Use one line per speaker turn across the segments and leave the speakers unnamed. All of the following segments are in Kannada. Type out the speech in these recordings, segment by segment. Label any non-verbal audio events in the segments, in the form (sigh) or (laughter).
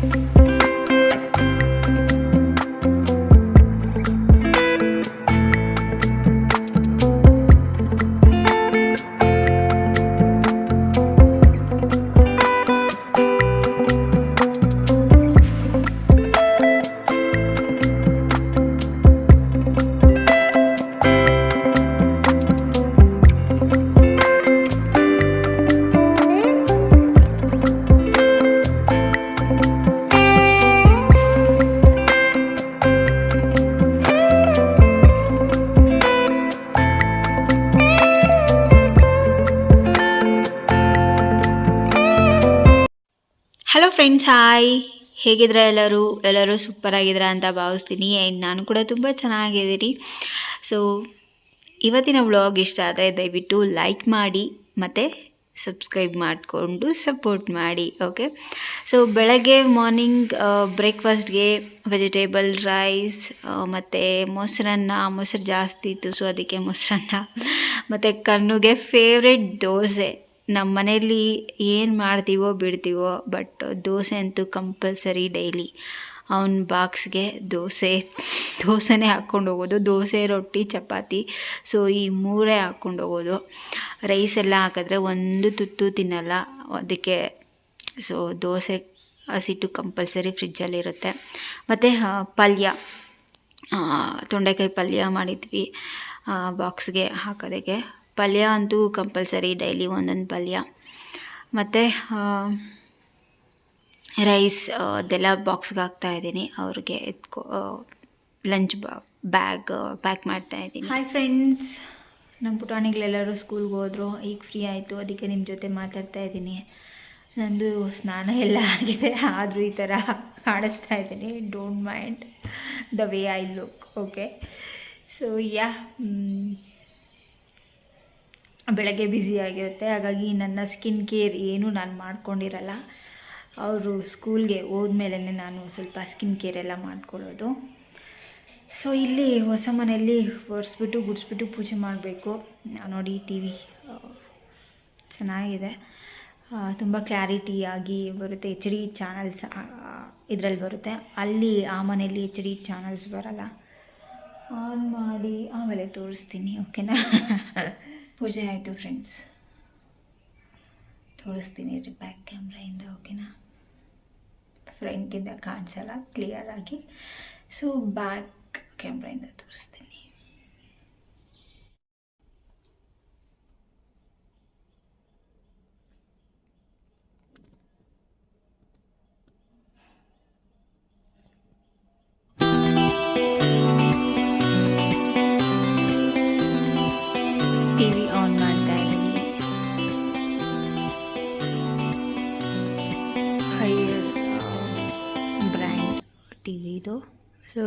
Thank you. Hello friends hi ಹೇಗಿದ್ರೆ ಎಲ್ಲರೂ? ಎಲ್ಲರೂ ಸೂಪರ್ ಆಗಿದ್ರ ಅಂತ ಭಾವಿಸ್ತೀನಿ. ಆ್ಯಂಡ್ ನಾನು ಕೂಡ ತುಂಬ ಚೆನ್ನಾಗಿದ್ದೀನಿ. ಸೊ ಇವತ್ತಿನ ವ್ಲಾಗ್ ಇಷ್ಟ ಆದರೆ ದಯವಿಟ್ಟು ಲೈಕ್ ಮಾಡಿ, ಮತ್ತು ಸಬ್ಸ್ಕ್ರೈಬ್ ಮಾಡಿಕೊಂಡು ಸಪೋರ್ಟ್ ಮಾಡಿ ಓಕೆ ಸೊ ಬೆಳಗ್ಗೆ ಮಾರ್ನಿಂಗ್ ಬ್ರೇಕ್ಫಾಸ್ಟ್ಗೆ ವೆಜಿಟೇಬಲ್ ರೈಸ್ ಮತ್ತು ಮೊಸರನ್ನ, ಮೊಸರು ಜಾಸ್ತಿ ಇತ್ತು ಸೊ ಅದಕ್ಕೆ ಮೊಸರನ್ನ, ಮತ್ತು ಕಣ್ಣುಗೆ ಫೇವ್ರೆಟ್ ದೋಸೆ. ನಮ್ಮ ಮನೆಯಲ್ಲಿ ಏನು ಮಾಡ್ತೀವೋ ಬಿಡ್ತೀವೋ ಬಟ್ ದೋಸೆ ಅಂತೂ ಕಂಪಲ್ಸರಿ ಡೈಲಿ ಅವನ ಬಾಕ್ಸ್ಗೆ ದೋಸೆ, ದೋಸೆನೇ ಹಾಕ್ಕೊಂಡು ಹೋಗೋದು. ದೋಸೆ, ರೊಟ್ಟಿ, ಚಪಾತಿ ಸೊ ಈ ಮೂರೇ ಹಾಕ್ಕೊಂಡು ಹೋಗೋದು. ರೈಸ್ ಎಲ್ಲ ಹಾಕಿದ್ರೆ ಒಂದು ತುತ್ತು ತಿನ್ನಲ್ಲ. ಅದಕ್ಕೆ ಸೊ ದೋಸೆ ಹಸಿಟ್ಟು ಕಂಪಲ್ಸರಿ ಫ್ರಿಜ್ಜಲ್ಲಿರುತ್ತೆ ಮತ್ತು ಪಲ್ಯ. ತೊಂಡೆಕಾಯಿ ಪಲ್ಯ ಮಾಡಿದ್ವಿ. ಬಾಕ್ಸ್ಗೆ ಹಾಕೋದಕ್ಕೆ. ಪಲ್ಯ ಅಂತೂ ಕಂಪಲ್ಸರಿ ಡೈಲಿ ಒಂದೊಂದು ಪಲ್ಯ. ಮತ್ತು ರೈಸ್ ಅದೆಲ್ಲ ಬಾಕ್ಸ್ಗೆ ಹಾಕ್ತಾ ಇದ್ದೀನಿ. ಅವ್ರಿಗೆ ಎತ್ಕೊ ಲಂಚ್ ಬ್ಯಾಗ್ ಪ್ಯಾಕ್ ಮಾಡ್ತಾ ಇದ್ದೀನಿ. ಹಾಯ್ ಫ್ರೆಂಡ್ಸ್ ನಮ್ಮ ಪುಟಾಣಿಗಳೆಲ್ಲರೂ ಸ್ಕೂಲ್ಗೆ ಹೋದರು. ಈಗ ಫ್ರೀ ಆಯಿತು. ಅದಕ್ಕೆ ನಿಮ್ಮ ಜೊತೆ ಮಾತಾಡ್ತಾ ಇದ್ದೀನಿ. ನಂದು ಸ್ನಾನ ಎಲ್ಲ ಆಗಿದೆ. ಆದರೂ ಈ ಥರ ಕಾಣಿಸ್ತಾ ಇದ್ದೀನಿ. Don't mind the way I look okay so yeah ಬೆಳಗ್ಗೆ ಬ್ಯುಸಿ ಆಗಿರುತ್ತೆ. ಹಾಗಾಗಿ ನನ್ನ ಸ್ಕಿನ್ ಕೇರ್ ಏನೂ ನಾನು ಮಾಡ್ಕೊಂಡಿರಲ್ಲ. ಅವರು ಸ್ಕೂಲ್ಗೆ ಹೋದ್ಮೇಲೆ ನಾನು ಸ್ವಲ್ಪ ಸ್ಕಿನ್ ಕೇರ್ ಎಲ್ಲ ಮಾಡ್ಕೊಳ್ಳೋದು. ಸೊ ಇಲ್ಲಿ ಹೊಸ ಮನೆಯಲ್ಲಿ ಒರೆಸ್ಬಿಟ್ಟು, ಗುಡಿಸ್ಬಿಟ್ಟು ಪೂಜೆ ಮಾಡಬೇಕು. ನೋಡಿ ಟಿ ವಿ ಚೆನ್ನಾಗಿದೆ. ತುಂಬ ಕ್ಲಾರಿಟಿಯಾಗಿ ಬರುತ್ತೆ. ಎಚ್ ಡಿ ಚಾನಲ್ಸ್ ಇದರಲ್ಲಿ ಬರುತ್ತೆ. ಅಲ್ಲಿ ಆ ಮನೆಯಲ್ಲಿ ಎಚ್ ಡಿ ಚಾನಲ್ಸ್ ಬರಲ್ಲ. ಆನ್ ಮಾಡಿ, ಆಮೇಲೆ ತೋರಿಸ್ತೀನಿ ಓಕೆನಾ (laughs) ಪೂಜೆ ಆಯಿತು ಫ್ರೆಂಡ್ಸ್ ತೋರಿಸ್ತೀನಿ ರೀ ಬ್ಯಾಕ್ ಕ್ಯಾಮ್ರಾಯಿಂದ ಓಕೆನಾ ಫ್ರಂಟಿಂದ ಕಾಣಿಸಲ್ಲ ಕ್ಲಿಯರಾಗಿ ಸೊ ಬ್ಯಾಕ್ ಕ್ಯಾಮ್ರಾಯಿಂದ ತೋರಿಸ್ತೀನಿ.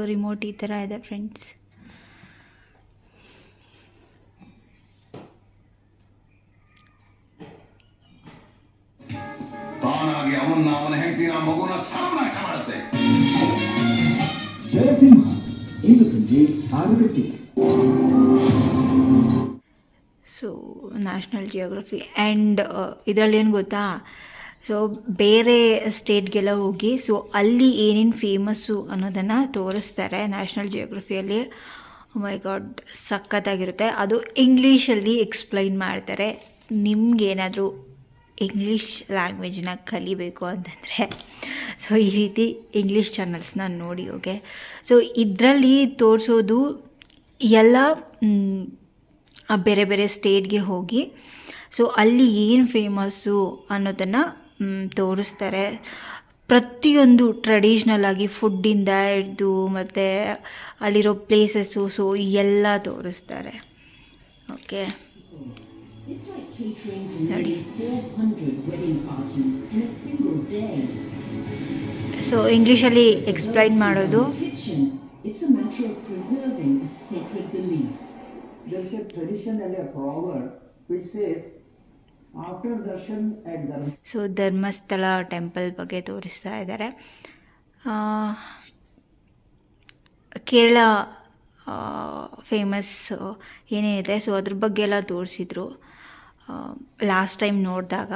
ರಿಮೋಟ್ ಈ ಥರ ಇದೆ ಫ್ರೆಂಡ್ಸ್
ತಾನಾಗಿ ಅವನ್ನ ಅವನ ಹೆಂಡತಿನ ಮಗುನ ಸರ್ವನಾಶ ಮಾಡುತ್ತೆ.
ಜಯಸಿಂಹ ಇಂದು ಸಂಜೆ ಆರು ಗಂಟೆಗೆ
ಸೊ ನ್ಯಾಷನಲ್ ಜಿಯೋಗ್ರಫಿ ಆ್ಯಂಡ್ ಇದರಲ್ಲಿ ಏನು ಗೊತ್ತಾ? ಸೊ ಬೇರೆ ಸ್ಟೇಟ್ಗೆಲ್ಲ ಹೋಗಿ ಸೊ ಅಲ್ಲಿ ಏನೇನು ಫೇಮಸ್ಸು ಅನ್ನೋದನ್ನು ತೋರಿಸ್ತಾರೆ ನ್ಯಾಷನಲ್ ಜಿಯೋಗ್ರಫಿಯಲ್ಲಿ ಮೈ ಗಾಡ್ ಸಖತ್ತಾಗಿರುತ್ತೆ. ಅದು ಇಂಗ್ಲೀಷಲ್ಲಿ ಎಕ್ಸ್ಪ್ಲೈನ್ ಮಾಡ್ತಾರೆ. ನಿಮ್ಗೇನಾದರೂ ಇಂಗ್ಲೀಷ್ ಲ್ಯಾಂಗ್ವೇಜ್ನ ಕಲಿಬೇಕು ಅಂತಂದರೆ ಸೊ ಈ ರೀತಿ ಇಂಗ್ಲೀಷ್ ಚಾನಲ್ಸ್ನ ನೋಡಿ ಓಕೆ ಸೊ ಇದರಲ್ಲಿ ತೋರಿಸೋದು ಎಲ್ಲ ಬೇರೆ ಬೇರೆ ಸ್ಟೇಟ್ಗೆ ಹೋಗಿ ಸೊ ಅಲ್ಲಿ ಏನು ಫೇಮಸ್ಸು ಅನ್ನೋದನ್ನು ತೋರಿಸ್ತಾರೆ. ಪ್ರತಿಯೊಂದು ಟ್ರೆಡಿಷ್ನಲ್ ಆಗಿ ಫುಡ್ಡಿಂದ ಹಿಡಿದು ಮತ್ತು ಅಲ್ಲಿರೋ ಪ್ಲೇಸಸ್ಸು ಸೊ ಎಲ್ಲ ತೋರಿಸ್ತಾರೆ. ಓಕೆ ಸೊ ಇಂಗ್ಲೀಷಲ್ಲಿ ಎಕ್ಸ್ಪ್ಲೈನ್ ಮಾಡೋದು.
It's a
matter of preserving secret belief there is tradition ಅಲ್ಲಿ a proverb which says
so Dharmasthala temple ಬಗ್ಗೆ ತೋರಿಸ್ತಾ ಇದ್ದಾರೆ. ಕೇರಳ ಫೇಮಸ್ ಏನೇ ಇದೆ. ಸೊ ಅದ್ರ ಬಗ್ಗೆ ಎಲ್ಲ ತೋರಿಸಿದ್ರು. ಲಾಸ್ಟ್ ಟೈಮ್ ನೋಡಿದಾಗ.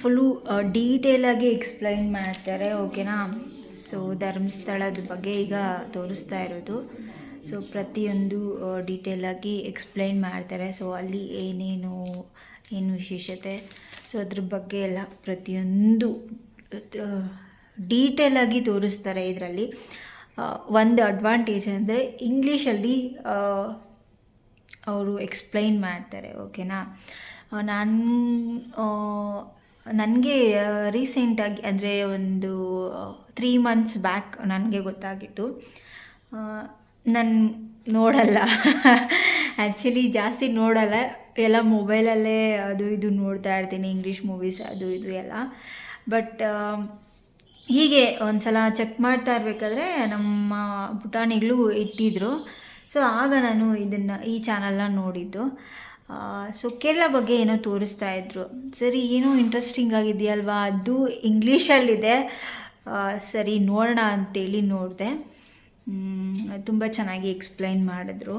ಫುಲ್ಲು ಡೀಟೇಲಾಗಿ ಎಕ್ಸ್ಪ್ಲೈನ್ ಮಾಡ್ತಾರೆ. ಓಕೆನಾ ಸೊ ಧರ್ಮಸ್ಥಳದ ಬಗ್ಗೆ ಈಗ ತೋರಿಸ್ತಾ ಇರೋದು. ಸೊ ಪ್ರತಿಯೊಂದು ಡೀಟೇಲಾಗಿ ಎಕ್ಸ್ಪ್ಲೈನ್ ಮಾಡ್ತಾರೆ. ಸೊ ಅಲ್ಲಿ ಏನೇನು, ಏನು ವಿಶೇಷತೆ? ಸೊ ಅದ್ರ ಬಗ್ಗೆ ಎಲ್ಲ ಪ್ರತಿಯೊಂದು ಡೀಟೇಲಾಗಿ ತೋರಿಸ್ತಾರೆ ಇದರಲ್ಲಿ. ಒಂದು ಅಡ್ವಾಂಟೇಜ್ ಅಂದರೆ ಇಂಗ್ಲೀಷಲ್ಲಿ ಅವರು ಎಕ್ಸ್ಪ್ಲೈನ್ ಮಾಡ್ತಾರೆ ಓಕೆನಾ ನಾನು ನನಗೆ ರೀಸೆಂಟಾಗಿ ಅಂದರೆ ಒಂದು ತ್ರೀ ಮಂತ್ಸ್ ಬ್ಯಾಕ್ ನನಗೆ ಗೊತ್ತಾಗಿತ್ತು ನಾನು ನೋಡಲ್ಲ. ಆ್ಯಕ್ಚುಲಿ ಜಾಸ್ತಿ ನೋಡಲ್ಲ. ಎಲ್ಲ ಮೊಬೈಲಲ್ಲೇ ಅದು ಇದು ನೋಡ್ತಾ ಇರ್ತೀನಿ ಇಂಗ್ಲೀಷ್ ಮೂವೀಸ್ ಅದು ಇದು ಎಲ್ಲ. ಬಟ್ ಹೀಗೆ ಒಂದು ಸಲ ಚೆಕ್ ಮಾಡ್ತಾ ಇರಬೇಕಾದ್ರೆ ನಮ್ಮ ಪುಟಾಣಿಗಳು ಇಟ್ಟಿದ್ರು. ಸೊ ಆಗ ನಾನು ಇದನ್ನು ಈ ಚಾನಲ್ನ ನೋಡಿದ್ದು. ಸೊ ಕೇರಳ ಬಗ್ಗೆ ಏನೋ ತೋರಿಸ್ತಾ ಇದ್ರು. ಸರಿ, ಏನೋ ಇಂಟ್ರೆಸ್ಟಿಂಗ್ ಆಗಿದೆಯಲ್ವಾ? ಅದು ಇಂಗ್ಲೀಷಲ್ಲಿದೆ ಸರಿ, ನೋಡೋಣ ಅಂತೇಳಿ ನೋಡಿದೆ. ತುಂಬ ಚೆನ್ನಾಗಿ ಎಕ್ಸ್ಪ್ಲೈನ್ ಮಾಡಿದ್ರು.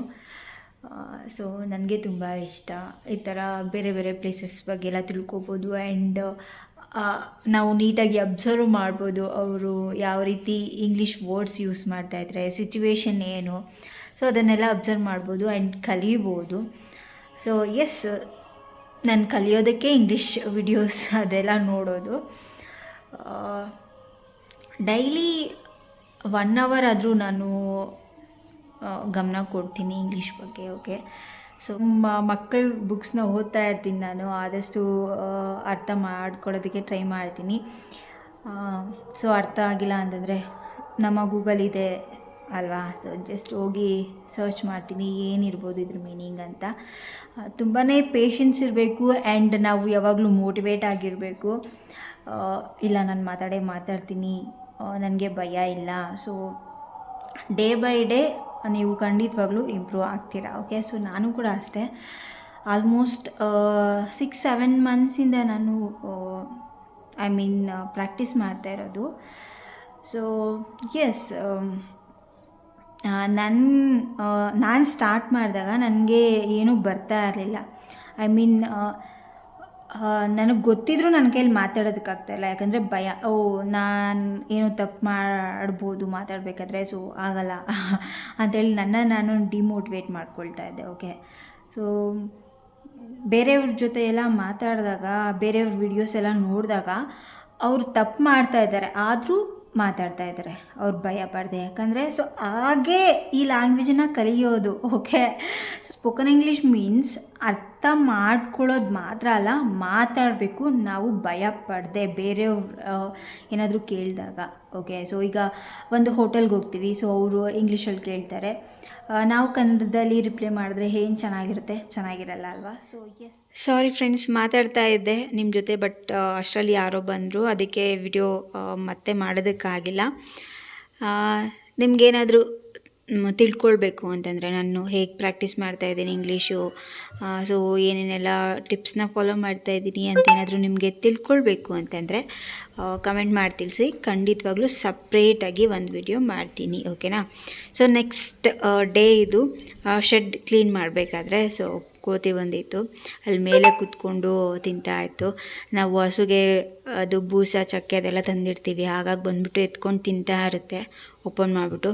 ಸೊ ನನಗೆ ತುಂಬ ಇಷ್ಟ. ಈ ಥರ ಬೇರೆ ಬೇರೆ ಪ್ಲೇಸಸ್ ಬಗ್ಗೆ ಎಲ್ಲ ತಿಳ್ಕೊಬೋದು ಆ್ಯಂಡ್ ನಾವು ನೀಟಾಗಿ ಅಬ್ಸರ್ವ್ ಮಾಡ್ಬೋದು ಅವರು ಯಾವ ರೀತಿ ಇಂಗ್ಲೀಷ್ ವರ್ಡ್ಸ್ ಯೂಸ್ ಮಾಡ್ತಾಯಿದ್ರೆ ಸಿಚುವೇಶನ್ ಏನು. ಸೊ ಅದನ್ನೆಲ್ಲ ಅಬ್ಸರ್ವ್ ಮಾಡ್ಬೋದು ಆ್ಯಂಡ್ ಕಲಿಬೋದು. ಸೊ ಎಸ್ ನಾನು ಕಲಿಯೋದಕ್ಕೆ ಇಂಗ್ಲೀಷ್ ವಿಡಿಯೋಸ್ ಅದೆಲ್ಲ ನೋಡೋದು. ಡೈಲಿ ಒನ್ ಅವರ್ ಆದರೂ ನಾನು ಗಮನ ಕೊಡ್ತೀನಿ ಇಂಗ್ಲೀಷ್ ಬಗ್ಗೆ ಓಕೆ ಸೊ ಮಕ್ಕಳ ಬುಕ್ಸ್ನ ಓದ್ತಾ ಇರ್ತೀನಿ ನಾನು, ಆದಷ್ಟು ಅರ್ಥ ಮಾಡ್ಕೊಳ್ಳೋದಕ್ಕೆ ಟ್ರೈ ಮಾಡ್ತೀನಿ. ಸೊ ಅರ್ಥ ಆಗಿಲ್ಲ ಅಂತಂದರೆ ನಮ್ಮ ಗೂಗಲ್ ಇದೆ ಅಲ್ವಾ? ಸೊ ಜಸ್ಟ್ ಹೋಗಿ ಸರ್ಚ್ ಮಾಡ್ತೀನಿ, ಏನಿರ್ಬೋದು ಇದ್ರ ಮೀನಿಂಗ್ ಅಂತ. ತುಂಬಾ ಪೇಷನ್ಸ್ ಇರಬೇಕು ಆ್ಯಂಡ್ ನಾವು ಯಾವಾಗಲೂ ಮೋಟಿವೇಟ್ ಆಗಿರಬೇಕು. ಇಲ್ಲ, ನಾನು ಮಾತಾಡೇ ಮಾತಾಡ್ತೀನಿ. ನನಗೆ ಭಯ ಇಲ್ಲ. ಸೊ ಡೇ ಬೈ ಡೇ ನೀವು ಖಂಡಿತವಾಗ್ಲೂ ಇಂಪ್ರೂವ್ ಆಗ್ತೀರಾ ಓಕೆ ಸೊ ನಾನು ಕೂಡ ಅಷ್ಟೇ. ಆಲ್ಮೋಸ್ಟ್ ಸಿಕ್ಸ್ ಸೆವೆನ್ ಮಂತ್ಸಿಂದ ನಾನು ಐ ಮೀನ್ ಪ್ರಾಕ್ಟೀಸ್ ಮಾಡ್ತಾ ಇರೋದು. ಸೊ ಎಸ್ ನನ್ನ ನಾನು ಸ್ಟಾರ್ಟ್ ಮಾಡಿದಾಗ ನನಗೆ ಏನೂ ಬರ್ತಾ ಇರಲಿಲ್ಲ. ಐ ಮೀನ್ ನನಗೆ ಗೊತ್ತಿದ್ರೂ ನನ್ನ ಕೈಯಲ್ಲಿ ಮಾತಾಡೋದಕ್ಕಾಗ್ತಾಯಿಲ್ಲ ಯಾಕಂದರೆ ಭಯ. ಓ, ನಾನು ಏನೋ ತಪ್ಪು ಮಾಡ್ಬೋದು ಮಾತಾಡಬೇಕಾದ್ರೆ, ಸೊ ಆಗಲ್ಲ (laughs) ಅಂತೇಳಿ ನನ್ನ ನಾನು ಡಿಮೋಟಿವೇಟ್ ಮಾಡ್ಕೊಳ್ತಾ ಇದ್ದೆ, ಓಕೆ? ಸೊ, ಬೇರೆಯವ್ರ ಜೊತೆ ಎಲ್ಲ ಮಾತಾಡಿದಾಗ, ಬೇರೆಯವ್ರ ವಿಡಿಯೋಸ್ ಎಲ್ಲ ನೋಡಿದಾಗ ಅವ್ರು ತಪ್ಪು ಮಾಡ್ತಾ ಇದ್ದಾರೆ, ಆದರೂ ಮಾತಾಡ್ತಾ ಇದ್ದಾರೆ. ಅವ್ರು ಭಯ ಪಡ್ದೆ. ಯಾಕಂದರೆ, ಸೊ ಹಾಗೇ ಈ ಲ್ಯಾಂಗ್ವೇಜನ್ನ ಕಲಿಯೋದು, ಓಕೆ? ಸ್ಪೋಕನ್ ಇಂಗ್ಲೀಷ್ ಮೀನ್ಸ್ ಅರ್ಥ ಮಾಡ್ಕೊಳ್ಳೋದು ಮಾತ್ರ ಅಲ್ಲ, ಮಾತಾಡಬೇಕು, ನಾವು ಭಯ ಪಡದೆ ಬೇರೆಯವ್ರು ಏನಾದರೂ ಕೇಳಿದಾಗ ಓಕೆ ಸೊ ಈಗ ಒಂದು ಹೋಟೆಲ್ಗೆ ಹೋಗ್ತೀವಿ ಸೊ ಅವರು ಇಂಗ್ಲೀಷಲ್ಲಿ ಕೇಳ್ತಾರೆ. ನಾವು ಕನ್ನಡದಲ್ಲಿ ರಿಪ್ಲೈ ಮಾಡಿದ್ರೆ ಏನು ಚೆನ್ನಾಗಿರುತ್ತೆ? ಚೆನ್ನಾಗಿರಲ್ಲ ಅಲ್ವಾ? ಸೊ ಎಸ್ ಸಾರಿ ಫ್ರೆಂಡ್ಸ್ ಮಾತಾಡ್ತಾ ಇದ್ದೆ ನಿಮ್ಮ ಜೊತೆ ಬಟ್ ಅಷ್ಟರಲ್ಲಿ ಯಾರೋ ಬಂದರು, ಅದಕ್ಕೆ ವಿಡಿಯೋ ಮತ್ತೆ ಮಾಡೋದಕ್ಕಾಗಿಲ್ಲ. ನಿಮಗೇನಾದರೂ ತಿಳ್ಕೊಳ್ಬೇಕು ಅಂತಂದರೆ ನಾನು ಹೇಗೆ ಪ್ರಾಕ್ಟೀಸ್ ಮಾಡ್ತಾ ಇದ್ದೀನಿ ಇಂಗ್ಲೀಷು ಸೊ ಏನೇನೆಲ್ಲ ಟಿಪ್ಸ್ನ ಫಾಲೋ ಮಾಡ್ತಾ ಇದ್ದೀನಿ ಅಂತ ಏನಾದರೂ ನಿಮಗೆ ತಿಳ್ಕೊಳ್ಬೇಕು ಅಂತಂದರೆ ಕಮೆಂಟ್ ಮಾಡಿ ತಿಳಿಸಿ ಖಂಡಿತವಾಗ್ಲೂ ಸಪ್ರೇಟಾಗಿ ಒಂದು ವಿಡಿಯೋ ಮಾಡ್ತೀನಿ ಓಕೆನಾ ಸೊ ನೆಕ್ಸ್ಟ್ ಡೇ ಇದು ಶೆಡ್ ಕ್ಲೀನ್ ಮಾಡಬೇಕಾದ್ರೆ ಸೊ ಕೋತಿ ಬಂದಿತ್ತು. ಅಲ್ಲಿ ಮೇಲೆ ಕೂತ್ಕೊಂಡು ತಿಂತಾ ಇತ್ತು. ನಾವು ಹಸುಗೆ, ಅದು ಬೂಸ, ಚಕ್ಕೆ ಅದೆಲ್ಲ ತಂದಿರ್ತೀವಿ ಹಾಗಾಗಿ ಬಂದುಬಿಟ್ಟು ಎತ್ಕೊಂಡು ತಿಂತಾ ಇರುತ್ತೆ. ಓಪನ್ ಮಾಡಿಬಿಟ್ಟು.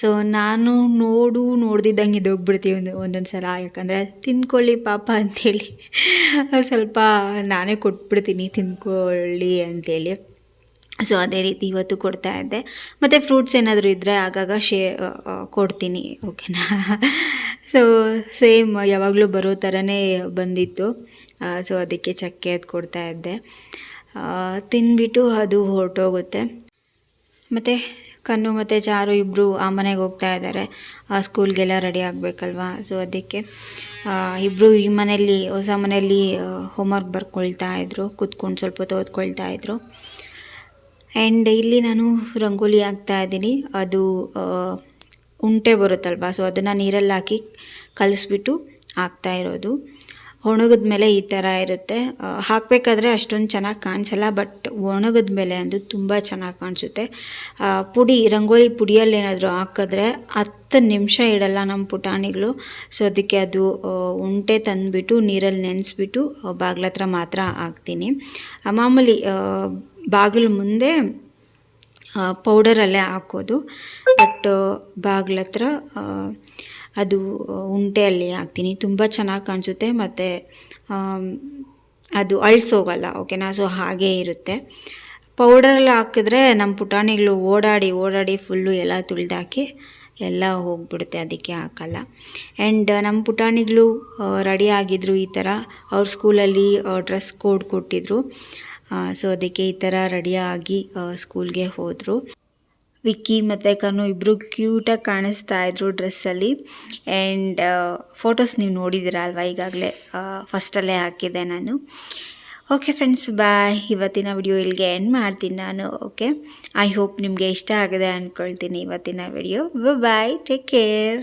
ಸೊ ನಾನು ನೋಡು, ನೋಡ್ದಿದ್ದಂಗೆ ಇದೋಗ್ಬಿಡ್ತೀವಿ ಒಂದು, ಒಂದೊಂದು ಸಲ. ಯಾಕಂದರೆ ತಿನ್ಕೊಳ್ಳಿ ಪಾಪ ಅಂಥೇಳಿ. ಸ್ವಲ್ಪ ನಾನೇ ಕೊಟ್ಬಿಡ್ತೀನಿ ತಿನ್ಕೊಳ್ಳಿ ಅಂಥೇಳಿ. ಸೊ ಅದೇ ರೀತಿ ಇವತ್ತು ಕೊಡ್ತಾ ಇದ್ದೆ. ಮತ್ತು ಫ್ರೂಟ್ಸ್ ಏನಾದರೂ ಇದ್ದರೆ ಆಗಾಗ ಶೇ ಕೊಡ್ತೀನಿ ಓಕೆನಾ ಸೊ ಸೇಮ್ ಯಾವಾಗಲೂ ಬರೋ ಥರನೇ ಬಂದಿತ್ತು. ಸೊ ಅದಕ್ಕೆ ಚಕ್ಕೆ ಅದು ಕೊಡ್ತಾ ಇದ್ದೆ. ತಿಂದ್ಬಿಟ್ಟು ಅದು ಹೊರಟೋಗುತ್ತೆ. ಮತ್ತು ಕಣ್ಣು ಮತ್ತು ಚಾರು ಇಬ್ಬರು ಆ ಮನೆಗೆ ಹೋಗ್ತಾ ಇದ್ದಾರೆ ಆ ಸ್ಕೂಲ್ಗೆಲ್ಲ ರೆಡಿ ಆಗಬೇಕಲ್ವಾ? ಸೊ ಅದಕ್ಕೆ ಇಬ್ಬರು ಈ ಮನೆಯಲ್ಲಿ, ಹೊಸ ಮನೆಯಲ್ಲಿ ಹೋಮ್ವರ್ಕ್ ಬರ್ಕೊಳ್ತಾ ಇದ್ರು. ಕೂತ್ಕೊಂಡು ಸ್ವಲ್ಪ ಹೊತ್ತು ಓದ್ಕೊಳ್ತಾ ಇದ್ರು. ಆ್ಯಂಡ್ ಇಲ್ಲಿ ನಾನು ರಂಗೋಲಿ ಹಾಕ್ತಾ ಇದ್ದೀನಿ. ಅದು ಉಂಟೆ ಬರುತ್ತಲ್ವ? ಸೊ ಅದನ್ನು ನೀರಲ್ಲಿ ಹಾಕಿ ಕಲಿಸ್ಬಿಟ್ಟು ಹಾಕ್ತಾ ಇರೋದು. ಒಣಗಿದ ಮೇಲೆ ಈ ಥರ ಇರುತ್ತೆ. ಹಾಕಬೇಕಾದ್ರೆ ಅಷ್ಟೊಂದು ಚೆನ್ನಾಗಿ ಕಾಣಿಸಲ್ಲ, ಬಟ್ ಒಣಗಿದ ಮೇಲೆ ಅಂದು ತುಂಬ ಚೆನ್ನಾಗಿ ಕಾಣಿಸುತ್ತೆ. ಪುಡಿ, ರಂಗೋಲಿ ಪುಡಿಯಲ್ಲಿ ಏನಾದರೂ ಹಾಕಿದ್ರೆ ಹತ್ತು ನಿಮಿಷ ಇಡಲ್ಲ ನಮ್ಮ ಪುಟಾಣಿಗಳು. ಸೊ ಅದಕ್ಕೆ ಅದು ಉಂಟೆ ತಂದುಬಿಟ್ಟು ನೀರಲ್ಲಿ ನೆನೆಸ್ಬಿಟ್ಟು ಬಾಗ್ಲ ಹತ್ರ ಮಾತ್ರ ಹಾಕ್ತೀನಿ. ಮಾಮೂಲಿ ಬಾಗಿಲು ಮುಂದೆ ಪೌಡರಲ್ಲೇ ಹಾಕೋದು. ಬಟ್ ಬಾಗಿಲ ಹತ್ರ ಅದು ಉಂಟೆಯಲ್ಲಿ ಹಾಕ್ತೀನಿ. ತುಂಬ ಚೆನ್ನಾಗಿ ಕಾಣಿಸುತ್ತೆ. ಮತ್ತು ಅದು ಅಳಿಸೋಗಲ್ಲ ಓಕೆನಾ ಸೊ ಹಾಗೇ ಇರುತ್ತೆ. ಪೌಡರಲ್ಲಿ ಹಾಕಿದ್ರೆ ನಮ್ಮ ಪುಟಾಣಿಗಳು ಓಡಾಡಿ ಓಡಾಡಿ ಫುಲ್ಲು ಎಲ್ಲ ತುಳಿದಾಕಿ ಎಲ್ಲ ಹೋಗ್ಬಿಡುತ್ತೆ. ಅದಕ್ಕೆ ಹಾಕಲ್ಲ. ಆ್ಯಂಡ್ ನಮ್ಮ ಪುಟಾಣಿಗಳು ರೆಡಿ ಆಗಿದ್ರು ಈ ಥರ ಅವ್ರ ಸ್ಕೂಲಲ್ಲಿ ಡ್ರೆಸ್ ಕೋಡ್ ಕೊಟ್ಟಿದ್ರು. ಸೊ ಅದಕ್ಕೆ ಈ ಥರ ರೆಡಿಯಾಗಿ ಸ್ಕೂಲ್ಗೆ ಹೋದರು. ವಿಕ್ಕಿ ಮತ್ತು ಕನು ಇಬ್ಬರು ಕ್ಯೂಟಾಗಿ ಕಾಣಿಸ್ತಾ ಇದ್ರು ಡ್ರೆಸ್ಸಲ್ಲಿ ಆ್ಯಂಡ್ ಫೋಟೋಸ್ ನೀವು ನೋಡಿದ್ದೀರ ಅಲ್ವಾ ಈಗಾಗಲೇ? ಫಸ್ಟಲ್ಲೇ ಹಾಕಿದ್ದೆ ನಾನು. ಓಕೆ ಫ್ರೆಂಡ್ಸ್ ಬಾಯ್ ಇವತ್ತಿನ ವಿಡಿಯೋ ಇಲ್ಲಿಗೆ ಎಂಡ್ ಮಾಡ್ತೀನಿ ನಾನು ಓಕೆ ಐ ಹೋಪ್ ನಿಮಗೆ ಇಷ್ಟ ಆಗಿದೆ ಅಂದ್ಕೊಳ್ತೀನಿ ಇವತ್ತಿನ ವಿಡಿಯೋ ಬಾಯ್ ಟೇಕ್ ಕೇರ್